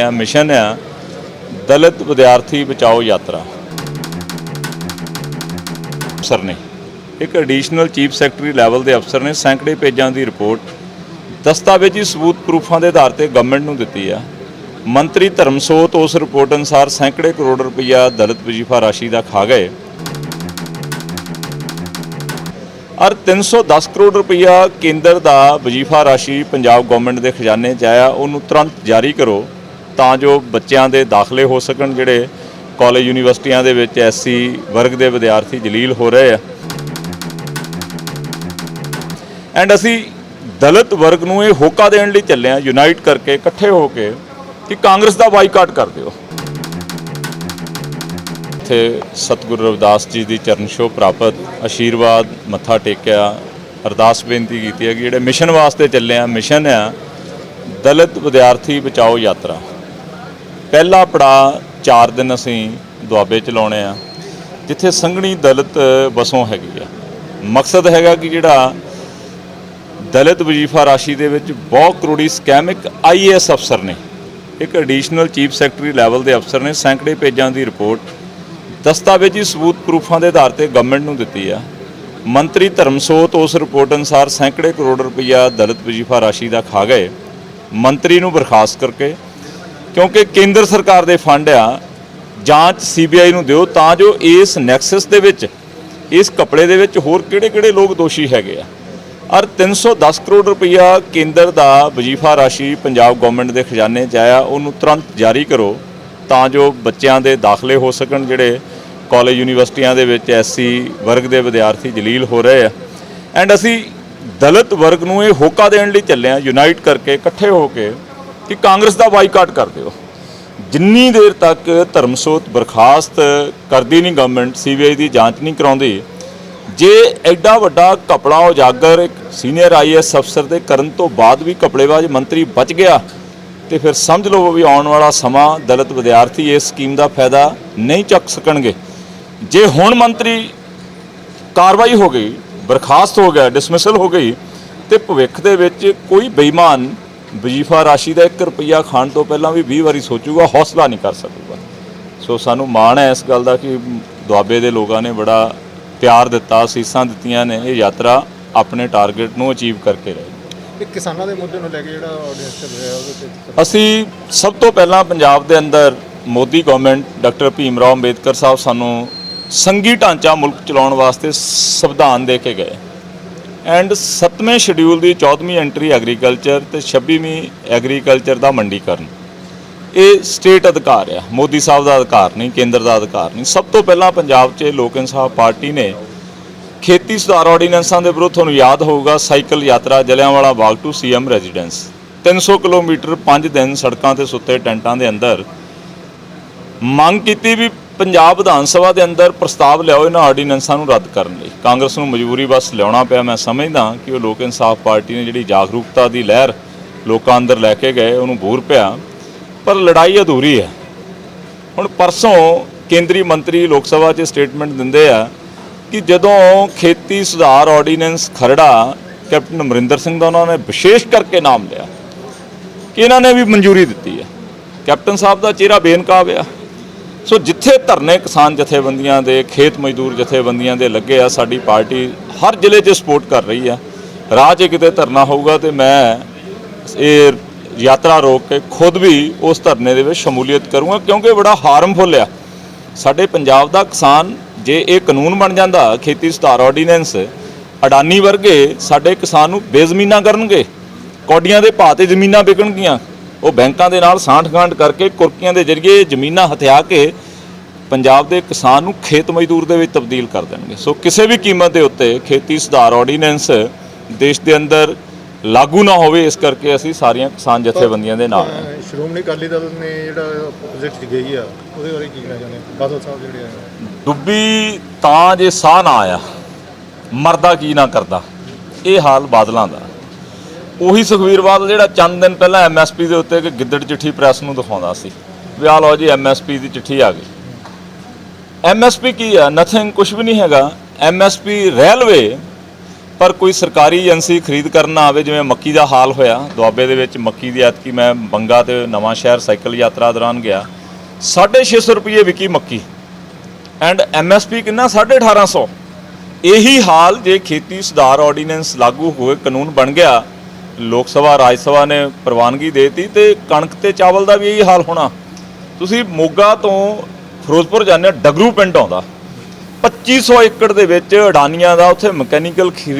ਇਹ ਮਿਸ਼ਨ ਆ, ਦਲਿਤ ਵਿਦਿਆਰਥੀ ਬਚਾਓ ਯਾਤਰਾ। ਅਫਸਰ ਨੇ, ਇੱਕ ਐਡੀਸ਼ਨਲ ਚੀਫ ਸੈਕਟਰੀ ਲੈਵਲ ਦੇ ਅਫਸਰ ਨੇ ਸੈਂਕੜੇ ਪੇਜਾਂ ਦੀ ਰਿਪੋਰਟ ਦਸਤਾਵੇਜ਼ੀ ਸਬੂਤ ਪ੍ਰੂਫਾਂ ਦੇ ਆਧਾਰ ਤੇ ਗਵਰਨਮੈਂਟ ਨੂੰ ਦਿੱਤੀ ਆ। ਮੰਤਰੀ ਧਰਮਸੋਤ ਉਸ ਰਿਪੋਰਟ ਅਨੁਸਾਰ ਸੈਂਕੜੇ ਕਰੋੜ ਰੁਪਈਆ ਦਲਿਤ ਵਜੀਫਾ ਰਾਸ਼ੀ ਦਾ ਖਾ ਗਏ। ਔਰ 310 ਕਰੋੜ ਰੁਪਈਆ ਕੇਂਦਰ ਦਾ ਵਜੀਫਾ ਰਾਸ਼ੀ ਪੰਜਾਬ ਗਵਰਨਮੈਂਟ ਦੇ ਖਜ਼ਾਨੇ 'ਚ ਆਇਆ, ਉਹਨੂੰ ਤੁਰੰਤ ਜਾਰੀ ਕਰੋ। ਤਾਂ ਜੋ ਬੱਚਿਆਂ ਦੇ ਦਾਖਲੇ ਹੋ ਸਕਣ ਜਿਹੜੇ ਕਾਲਜ ਯੂਨੀਵਰਸਿਟੀਆਂ ਦੇ ਵਿੱਚ ਐਸਸੀ ਵਰਗ ਦੇ ਵਿਦਿਆਰਥੀ ਜਲੀਲ ਹੋ ਰਹੇ ਆ। ਐਂਡ ਅਸੀਂ ਦਲਿਤ ਵਰਗ ਨੂੰ ਇਹ ਹੋਕਾ ਦੇਣ ਲਈ ਚੱਲੇ ਆ ਯੂਨਾਈਟ ਕਰਕੇ, ਇਕੱਠੇ ਹੋ ਕੇ ਕਿ ਕਾਂਗਰਸ ਦਾ ਬਾਈਕਾਟ ਕਰ ਦਿਓ। ਇੱਥੇ ਸਤਿਗੁਰੂ ਰਵਿਦਾਸ ਜੀ ਦੀ ਚਰਨ ਛੋਹ ਪ੍ਰਾਪਤ ਆਸ਼ੀਰਵਾਦ ਮੱਥਾ ਟੇਕਿਆ, ਅਰਦਾਸ ਬੇਨਤੀ ਕੀਤੀ ਹੈ ਕਿ ਜਿਹੜੇ ਮਿਸ਼ਨ ਵਾਸਤੇ ਚੱਲੇ ਆ, ਮਿਸ਼ਨ ਆ, ਦਲਿਤ ਵਿਦਿਆਰਥੀ ਬਚਾਓ ਯਾਤਰਾ। ਪਹਿਲਾ ਪੜਾ 4 ਦਿਨ ਅਸੀਂ ਦੁਆਬੇ ਚਲਾਉਣੇ ਲਾਉਣੇ ਆ, ਜਿੱਥੇ ਸੰਘਣੀ ਦਲਿਤ ਬਸੋਂ ਹੈਗੀ ਆ। ਮਕਸਦ ਹੈਗਾ ਕਿ ਜਿਹੜਾ ਦਲਿਤ ਵਜੀਫਾ ਰਾਸ਼ੀ ਦੇ ਵਿੱਚ ਬਹੁਤ ਕਰੋੜੀ ਸਕੈਮ ਇੱਕ ਆਈਏਐਸ ਅਫਸਰ ਨੇ, ਇੱਕ ਐਡੀਸ਼ਨਲ ਚੀਫ ਸੈਕਟਰੀ ਲੈਵਲ ਦੇ ਅਫਸਰ ਨੇ, ਸੈਂਕੜੇ ਪੇਜਾਂ ਦੀ ਰਿਪੋਰਟ, ਦਸਤਾਵੇਜ਼ੀ ਸਬੂਤ ਪ੍ਰੂਫਾਂ ਦੇ ਆਧਾਰ ਤੇ ਗਵਰਨਮੈਂਟ ਨੂੰ ਦਿੱਤੀ ਆ। ਮੰਤਰੀ ਧਰਮਸੋਤ ਉਸ ਰਿਪੋਰਟ ਅਨੁਸਾਰ ਸੈਂਕੜੇ ਕਰੋੜ ਰੁਪਈਆ ਦਲਿਤ ਵਜੀਫਾ ਰਾਸ਼ੀ ਦਾ ਖਾ ਗਏ। ਮੰਤਰੀ ਨੂੰ ਬਰਖਾਸਤ ਕਰਕੇ ਕਿਉਂਕਿ ਕੇਂਦਰ ਸਰਕਾਰ ਦੇ ਫੰਡ ਆ, ਜਾਂਚ ਸੀਬੀਆਈ ਨੂੰ ਦਿਓ ਤਾਂ ਜੋ ਇਸ ਨੈਕਸਸ ਦੇ ਵਿੱਚ, ਇਸ ਕਪੜੇ ਦੇ ਵਿੱਚ ਹੋਰ ਕਿਹੜੇ-ਕਿਹੜੇ ਲੋਕ ਦੋਸ਼ੀ ਹੈਗੇ ਆ। ਔਰ 310 ਕਰੋੜ ਰੁਪਈਆ ਕੇਂਦਰ ਦਾ ਵਜੀਫਾ ਰਾਸ਼ੀ ਪੰਜਾਬ ਗਵਰਨਮੈਂਟ ਦੇ ਖਜ਼ਾਨੇ 'ਚ ਆਇਆ, ਉਹਨੂੰ ਤੁਰੰਤ ਜਾਰੀ ਕਰੋ ਤਾਂ ਜੋ ਬੱਚਿਆਂ ਦੇ ਦਾਖਲੇ ਹੋ ਸਕਣ, ਜਿਹੜੇ ਕਾਲਜ ਯੂਨੀਵਰਸਿਟੀਆਂ ਦੇ ਵਿੱਚ ਐਸਸੀ ਵਰਗ ਦੇ ਵਿਦਿਆਰਥੀ ਜਲੀਲ ਹੋ ਰਹੇ ਆ। ਐਂਡ ਅਸੀਂ ਦਲਿਤ ਵਰਗ ਨੂੰ ਇਹ ਹੋਕਾ ਦੇਣ ਲਈ ਚੱਲੇ ਆ, ਯੂਨਾਈਟ ਕਰਕੇ ਇਕੱਠੇ ਹੋ ਕੇ ਕਿ ਕਾਂਗਰਸ ਦਾ ਬਾਈਕਾਟ ਕਰ ਦਿਓ। ਜਿੰਨੀ ਦੇਰ ਤੱਕ ਧਰਮਸੋਤ ਬਰਖਾਸਤ ਕਰਦੀ ਨਹੀਂ ਗਵਰਨਮੈਂਟ ਸੀਬੀਆਈ ਦੀ ਜਾਂਚ ਨਹੀਂ ਕਰਾਉਂਦੀ, ਜੇ ਐਡਾ ਵੱਡਾ ਕਪੜਾ ਉਜਾਗਰ ਇੱਕ ਸੀਨੀਅਰ ਆਈਐਸ ਅਫਸਰ ਦੇ ਕਰਨ ਤੋਂ ਬਾਅਦ ਵੀ ਕਪੜੇਬਾਜ਼ ਮੰਤਰੀ ਬਚ ਗਿਆ, ਤੇ ਫਿਰ ਸਮਝ ਲਓ ਵੀ ਆਉਣ ਵਾਲਾ ਸਮਾਂ ਦਲਿਤ ਵਿਦਿਆਰਥੀ ਇਸ ਸਕੀਮ ਦਾ ਫਾਇਦਾ ਨਹੀਂ ਚੱਕ ਸਕਣਗੇ। ਜੇ ਹੁਣ ਮੰਤਰੀ ਕਾਰਵਾਈ ਹੋ ਗਈ, ਬਰਖਾਸਤ ਹੋ ਗਿਆ ਡਿਸਮਿਸਲ ਹੋ ਗਈ, ਤੇ ਭਵਿੱਖ ਦੇ ਵਿੱਚ ਕੋਈ ਬੇਈਮਾਨ ਵਜੀਫਾ ਰਾਸ਼ੀ ਦਾ 1 ਰੁਪਿਆ ਖਾਣ ਤੋਂ ਪਹਿਲਾਂ ਵੀ 20 ਵਾਰੀ ਸੋਚੂਗਾ ਹੌਸਲਾ ਨਹੀਂ ਕਰ ਸਕੂਗਾ। ਸੋ ਸਾਨੂੰ ਮਾਣ ਹੈ ਇਸ ਗੱਲ ਦਾ ਕਿ ਦੁਆਬੇ ਦੇ ਲੋਕਾਂ ਨੇ ਬੜਾ ਪਿਆਰ ਦਿੱਤਾ ਸੀਸਾਂ ਦਿੱਤੀਆਂ ਨੇ ਇਹ ਯਾਤਰਾ ਆਪਣੇ ਟਾਰਗੇਟ ਨੂੰ ਅਚੀਵ ਕਰਕੇ ਰਹੇ। ਇਹ ਕਿਸਾਨਾਂ ਦੇ ਮੁੱਦੇ ਨੂੰ ਲੈ ਕੇ ਜਿਹੜਾ ਆਡੀਅנס ਚੱਲ ਰਿਹਾ ਉਹਦੇ ਤੇ ਅਸੀਂ ਸਭ ਤੋਂ ਪਹਿਲਾਂ ਪੰਜਾਬ ਦੇ ਅੰਦਰ ਮੋਦੀ ਗਵਰਨਮੈਂਟ ਡਾਕਟਰ ਭੀਮ ਰਾਓ ਅੰਬੇਦਕਰ ਸਾਹਿਬ ਸਾਨੂੰ ਸੰਘੀ ਢਾਂਚਾ ਮੁਲਕ ਚਲਾਉਣ ਵਾਸਤੇ ਸੰਵਿਧਾਨ ਦੇ ਕੇ ਗਏ। ਐਂਡ 7ਵੇਂ ਸ਼ਡਿਊਲ ਦੀ 14ਵੀਂ ਐਂਟਰੀ ਐਗਰੀਕਲਚਰ ਤੇ 26ਵੀਂ ਐਗਰੀਕਲਚਰ ਦਾ ਮੰਡੀਕਰਨ। ਇਹ ਸਟੇਟ ਅਧਿਕਾਰ ਆ, ਮੋਦੀ ਸਾਹਿਬ ਦਾ ਅਧਿਕਾਰ ਨਹੀਂ, ਕੇਂਦਰ ਦਾ ਅਧਿਕਾਰ ਨਹੀਂ। ਸਭ ਤੋਂ ਪਹਿਲਾਂ ਪੰਜਾਬ 'ਚ ਲੋਕ ਇਨਸਾਫ ਪਾਰਟੀ ਨੇ ਖੇਤੀ ਸੁਧਾਰ ਆਰਡੀਨੈਂਸਾਂ ਦੇ ਵਿਰੁੱਧ, ਤੁਹਾਨੂੰ ਯਾਦ ਹੋਊਗਾ, ਸਾਈਕਲ ਯਾਤਰਾ Jallianwala Bagh to CM residence 300 kilometre 5 ਦਿਨ ਸੜਕਾਂ ਤੇ ਸੁੱਤੇ ਟੈਂਟਾਂ ਦੇ ਅੰਦਰ ਮੰਗ ਕੀਤੀ ਵੀ ਪੰਜਾਬ ਵਿਧਾਨ ਸਭਾ ਦੇ ਅੰਦਰ ਪ੍ਰਸਤਾਵ ਲਿਆਓ, ਇਹਨਾਂ ਆਰਡੀਨੈਂਸਾਂ ਨੂੰ ਰੱਦ ਕਰਨ ਲਈ। ਕਾਂਗਰਸ ਨੂੰ ਮਜਬੂਰੀ ਬਸ ਲਿਆਉਣਾ ਪਿਆ, ਮੈਂ ਸਮਝਦਾ ਕਿ ਉਹ ਲੋਕ ਇਨਸਾਫ ਪਾਰਟੀ ਨੇ ਜਿਹੜੀ ਜਾਗਰੂਕਤਾ ਦੀ ਲਹਿਰ ਲੋਕਾਂ ਅੰਦਰ ਲੈ ਕੇ ਗਏ, ਉਹਨੂੰ ਬੂਰ ਪਿਆ। ਪਰ ਲੜਾਈ ਅਧੂਰੀ ਹੈ। ਹੁਣ ਪਰਸੋਂ ਕੇਂਦਰੀ ਮੰਤਰੀ ਲੋਕ ਸਭਾ 'ਚ ਸਟੇਟਮੈਂਟ ਦਿੰਦੇ ਆ ਕਿ ਜਦੋਂ ਖੇਤੀ ਸੁਧਾਰ ਆਰਡੀਨੈਂਸ ਖਰੜਾ, ਕੈਪਟਨ ਅਮਰਿੰਦਰ ਸਿੰਘ ਦਾ ਉਹਨਾਂ ਨੇ ਵਿਸ਼ੇਸ਼ ਕਰਕੇ ਨਾਮ ਲਿਆ ਕਿ ਇਹਨਾਂ ਨੇ ਵੀ ਮਨਜ਼ੂਰੀ ਦਿੱਤੀ ਹੈ। ਕੈਪਟਨ ਸਾਹਿਬ ਦਾ ਚਿਹਰਾ ਬੇਨਕਾਬ ਆ। ਸੋ ਜਿੱਥੇ ਧਰਨੇ ਕਿਸਾਨ ਜਥੇਬੰਦੀਆਂ ਦੇ, ਖੇਤ ਮਜ਼ਦੂਰ ਜਥੇਬੰਦੀਆਂ ਦੇ ਲੱਗੇ ਆ, ਸਾਡੀ ਪਾਰਟੀ ਹਰ ਜ਼ਿਲ੍ਹੇ 'ਚ ਸਪੋਰਟ ਕਰ ਰਹੀ ਆ। ਰਾਹ 'ਚ ਕਿਤੇ ਧਰਨਾ ਹੋਊਗਾ ਤੇ ਮੈਂ ਇਹ ਯਾਤਰਾ ਰੋਕ ਕੇ ਖੁਦ ਵੀ ਉਸ ਧਰਨੇ ਦੇ ਵਿੱਚ ਸ਼ਮੂਲੀਅਤ ਕਰੂੰਗਾ, ਕਿਉਂਕਿ ਬੜਾ ਹਾਰਮਫੁਲ ਆ। ਸਾਡੇ ਪੰਜਾਬ ਦਾ ਕਿਸਾਨ ਜੇ ਇਹ ਕਾਨੂੰਨ ਬਣ ਜਾਂਦਾ, ਖੇਤੀ ਸੁਧਾਰ ਆਰਡੀਨੈਂਸ ਅਡਾਨੀ ਵਰਗੇ ਸਾਡੇ ਕਿਸਾਨ ਨੂੰ ਬੇਜ਼ਮੀਨਾ ਕਰਨਗੇ, ਕੌਡੀਆਂ ਦੇ ਭਾਅ ਤੇ ਜ਼ਮੀਨਾਂ ਵਿਕਣਗੀਆਂ, ਉਹ ਬੈਂਕਾਂ ਦੇ ਨਾਲ ਸਾਂਠ-ਗਾਂਠ ਕਰਕੇ ਕੁਰਕੀਆਂ ਦੇ ਜ਼ਰੀਏ ਜ਼ਮੀਨਾਂ ਹਥਿਆ ਕੇ ਪੰਜਾਬ ਦੇ ਕਿਸਾਨ ਨੂੰ ਖੇਤ ਮਜ਼ਦੂਰ ਦੇ ਵਿੱਚ ਤਬਦੀਲ ਕਰ ਦੇਣਗੇ। ਸੋ ਕਿਸੇ ਵੀ ਕੀਮਤ ਦੇ ਉੱਤੇ ਖੇਤੀ ਸੁਧਾਰ ਆਰਡੀਨੈਂਸ ਦੇਸ਼ ਦੇ ਅੰਦਰ ਲਾਗੂ ਨਾ ਹੋਵੇ ਇਸ ਕਰਕੇ ਅਸੀਂ ਸਾਰੀਆਂ ਕਿਸਾਨ ਜਥੇਬੰਦੀਆਂ ਦੇ ਨਾਲ ਹਾਂ। ਸ਼੍ਰੋਮਣੀ ਅਕਾਲੀ ਦਲ ਨੇ ਜਿਹੜਾ ਆਪੋਜ਼ਿਟ 'ਚ ਗਈ ਆ ਉਹਦੇ ਬਾਰੇ ਕੀ ਕਹਿਣਾ ਚਾਹੁੰਦੇ ਆ? ਬਾਦਲ ਸਾਹਿਬ ਜਿਹੜੇ ਆ। ਡੁੱਬੀ ਤਾਂ ਜੇ ਸਾਹ ਨਾ ਆਇਆ ਮਰਦਾ ਕੀ ਨਾ ਕਰਦਾ ਇਹ ਹਾਲ ਬਾਦਲਾਂ ਦਾ। ਉਹੀ ਸੁਖਵੀਰ ਬਾਦਲ ਜਿਹੜਾ ਚੰਦ ਦਿਨ ਪਹਿਲਾਂ ਐਮਐਸਪੀ ਦੇ ਉੱਤੇ ਇੱਕ ਗਿੱਦੜ ਚਿੱਠੀ ਪ੍ਰੈਸ ਨੂੰ ਦਿਖਾਉਂਦਾ ਸੀ ਵੀ ਆਹ ਲਓ ਜੀ ਐਮਐਸਪੀ ਦੀ ਚਿੱਠੀ ਆ ਗਈ। ਐਮਐਸਪੀ ਕੀ ਆ? ਨਥਿੰਗ ਕੁਝ ਵੀ ਨਹੀਂ ਹੈਗਾ। ਐਮਐਸਪੀ ਰੇਲਵੇ ਪਰ ਕੋਈ ਸਰਕਾਰੀ ਏਜੰਸੀ ਖਰੀਦ ਕਰਨ ਨਾ ਆਵੇ, ਜਿਵੇਂ ਮੱਕੀ ਦਾ ਹਾਲ ਹੋਇਆ। ਦੁਆਬੇ ਦੇ ਵਿੱਚ ਮੱਕੀ ਦੀ ਐਤਕੀ ਮੈਂ ਬੰਗਾ ਤੇ ਨਵਾਂ ਸ਼ਹਿਰ ਸਾਈਕਲ ਯਾਤਰਾ ਦੌਰਾਨ ਗਿਆ। 650 ਰੁਪਏ ਵਿਕੀ ਮੱਕੀ। ਐਂਡ ਐਮਐਸਪੀ ਕਿੰਨਾ? 1850 ਇਹੀ ਹਾਲ ਜੇ ਖੇਤੀ ਸੁਧਾਰ ਆਰਡੀਨੈਂਸ ਲਾਗੂ ਹੋਏ ਕਾਨੂੰਨ ਬਣ ਗਿਆ, ਲੋਕ ਸਭਾ, ਰਾਜ ਸਭਾ ਨੇ ਪ੍ਰਵਾਨਗੀ ਦੇਤੀ ਤੇ ਕਣਕ ਤੇ ਚਾਵਲ ਦਾ ਵੀ ਇਹੀ ਹਾਲ ਹੋਣਾ। ਤੁਸੀਂ ਮੋਗਾ ਤੋਂ ਫਿਰੋਜ਼ਪੁਰ ਜਾਂਦੇ ਹੋ, ਡਗਰੂ ਪਿੰਡ ਆਉਂਦਾ। 2500 ਏਕੜ ਦੇ ਵਿੱਚ ਅਡਾਨੀਆਂ ਦਾ ਉੱਥੇ ਮਕੈਨੀਕਲ ਖਰੀਦ